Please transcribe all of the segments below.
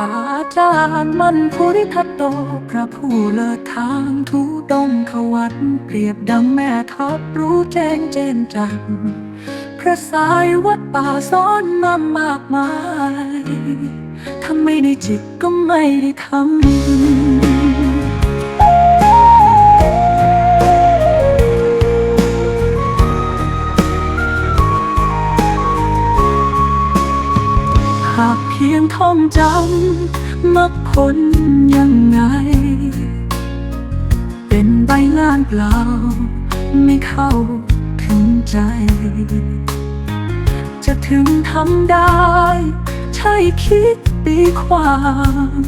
พระอาจารย์มันภูริทัตโต พระผู้เลิศทางทุดงขวัดเปรียบดังแม่ทัพรู้แจ้งเจนจัง พระสายวัดป่าสอนมามากมายทำไม่ได้จิตก็ไม่ได้ทำากเพียงท่องจำมักผลยังไง เป็นใบงานเปล่า ไม่เข้าถึงใจ จะถึงทำได้ ใช่คิดตีความ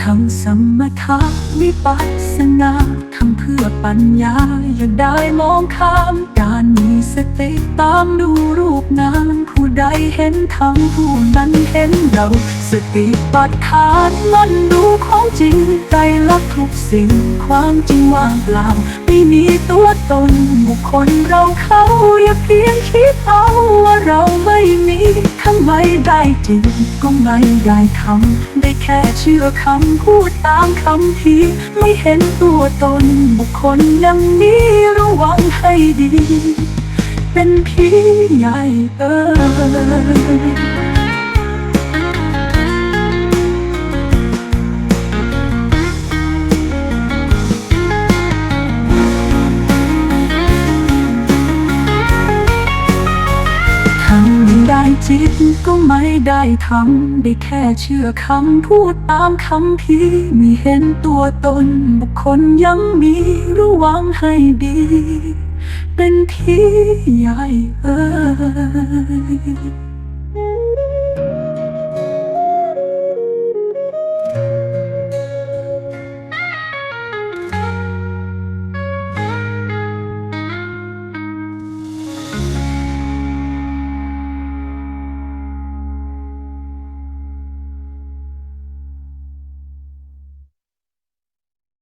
ทำสมถะวิปัสสนาทำเพื่อปัญญา อยากได้มองข้ามการมีสติตามดูรูปนาม ใดเห็นธรรมผู้นั้นเห็นเราสติปัฏฐานมันดูของจริงใจลักทุกสิ่งความจริงว่างเปล่าไม่มีตัวตนบุคคลเราเขาอย่าเพียงคิดเอาว่าเราไม่มีทำไมได้จริงก็ไม่ได้ทำได้แค่เชื่อคำพูดตามคำพีร์ไม่เห็นตัวตนบุคคลอย่างนี้ระวังให้ดี เป็นผีใหญ่เออทำไม่ได้จิตก็ไม่ได้ทำได้แค่เชื่อคำพูดตามคำพีร์ไม่เห็นตัวตน บุคคลยังมีระวังให้ดี เป็นที่ใหญ่เอ่ย